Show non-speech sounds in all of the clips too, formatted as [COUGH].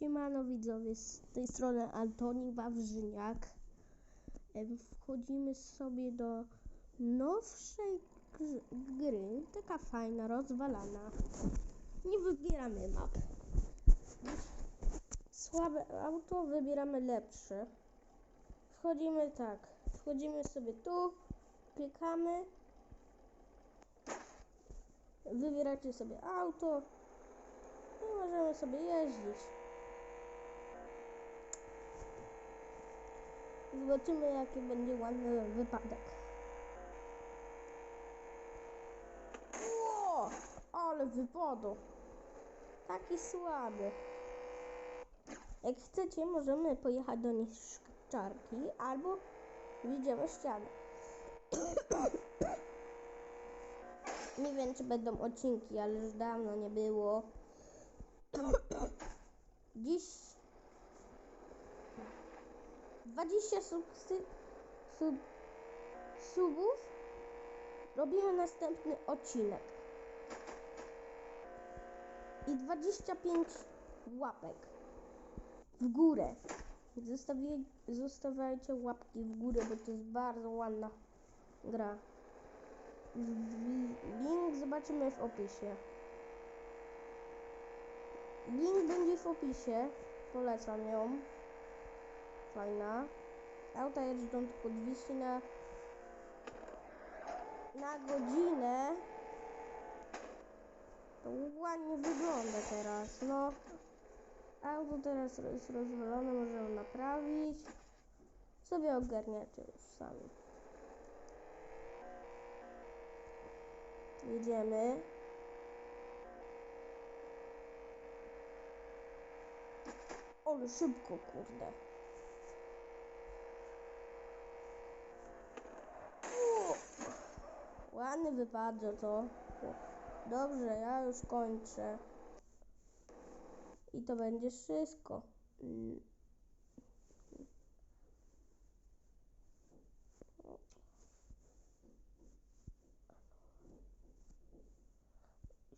Siemano widzowie, z tej strony Antoni Wawrzyniak. Wchodzimy sobie do nowszej gr- gry, taka fajna, rozwalana. Nie wybieramy map. Słabe auto, wybieramy lepsze. Wchodzimy tak, wchodzimy sobie tu, klikamy. Wybieracie sobie auto i możemy sobie jeździć. Zobaczymy jaki będzie ładny wypadek. Ło, ale wypadł. Taki słaby. Jak chcecie, możemy pojechać do niszczarki albo widzimy ścianę. [COUGHS] Nie wiem, czy będą odcinki, ale już dawno nie było. [COUGHS] Dziś 20 subsy- sub, subów robimy następny odcinek. I 25 łapek w górę. Zostawi, zostawiajcie łapki w górę, bo to jest bardzo ładna gra. Link zobaczymy w opisie. Link będzie w opisie. Polecam ją. Fajna. Auta jeżdżą tylko 200 na, na godzinę. To ładnie wygląda teraz. No. Auto teraz jest rozwalone, możemy naprawić. Sobie ogarniacie już sami. Jedziemy. Ale szybko, kurde. O! Ładny wypadł to. Dobrze, ja już kończę. I to będzie wszystko.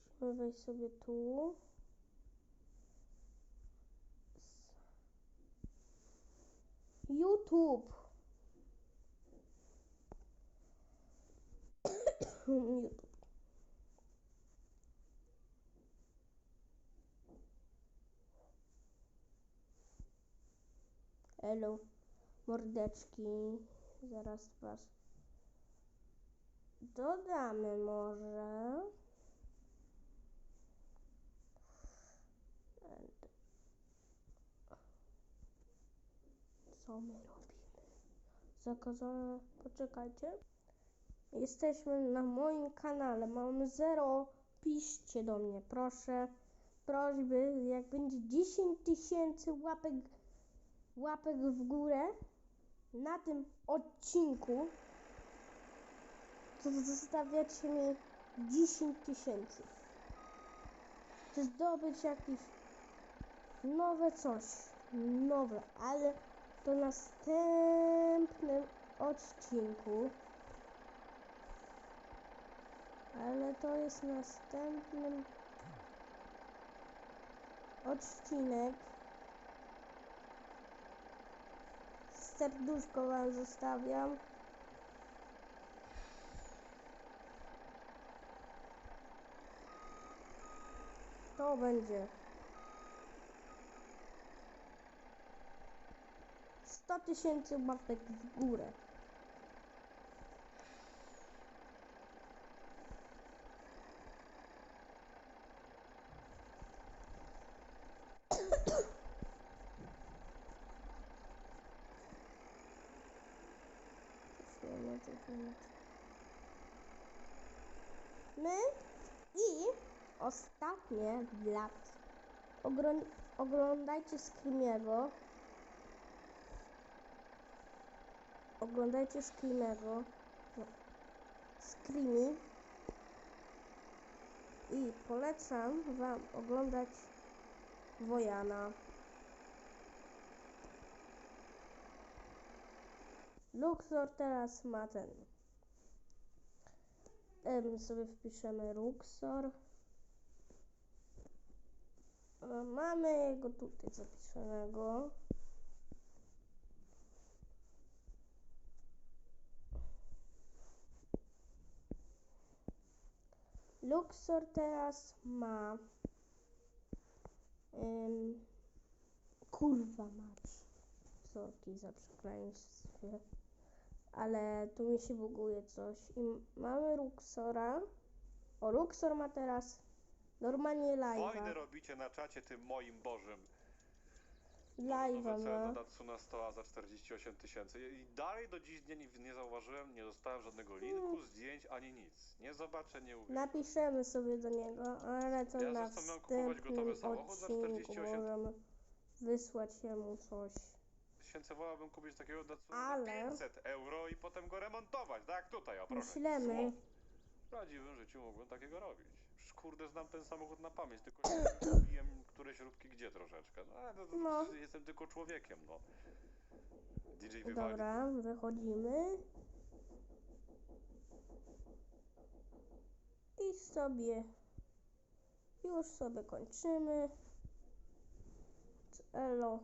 Musimy wejść sobie tu. YouTube. YouTube. [LAUGHS] Elo, mordeczki. Zaraz was dodamy może. Co my robimy? Zakazane. Poczekajcie. Jesteśmy na moim kanale. Mamy zero. Piszcie do mnie, proszę. Prośby, jak będzie 10 tysięcy łapek, łapek w górę na tym odcinku, to zostawiacie mi 10 tysięcy. Chcę zdobyć jakieś nowe coś. Nowe, ale to następnym odcinku. Ale to jest następnym odcinek. Serduszko wam zostawiam. To będzie 100 tysięcy łapek w górę. My i ostatnie lat ogro- oglądajcie Screamiego. Oglądajcie Screamiego. No. Screamy. I polecam wam oglądać Wojana. Luxor teraz ma ten. Em, sobie wpiszemy Luxor. E, Mamy go tutaj zapisanego. Luxor teraz ma. Ym, kurwa mać. Sorki za przekleństwie. Ale tu mi się buguje coś. I mamy Luxora. O, Luxor ma teraz normalnie live'a. Wojny robicie na czacie tym moim bożym. Live'a ma. do Datsuna 100 za 48 tysięcy. I dalej do dziś dnia nie, nie zauważyłem, nie dostałem żadnego linku, zdjęć ani nic. Nie zobaczę, nie uwierzę. Napiszemy sobie do niego, ale to Ja na zresztą miałem kupować gotowy wstępnym samochód za odcinku 48 możemy wysłać jemu coś. Tysięcy wolałbym kupić takiego Datsuna Ale- za 500 euro i potem go remontować. Tak tutaj, o proszę. Myślemy. W prawdziwym życiu mógłbym takiego robić. Przecież kurde znam ten samochód na pamięć, tylko wiem które śrubki gdzie troszeczkę. No, ale to, to No. jestem tylko człowiekiem, no. DJ wywali. Dobra, wychodzimy. I sobie już sobie kończymy. Elo.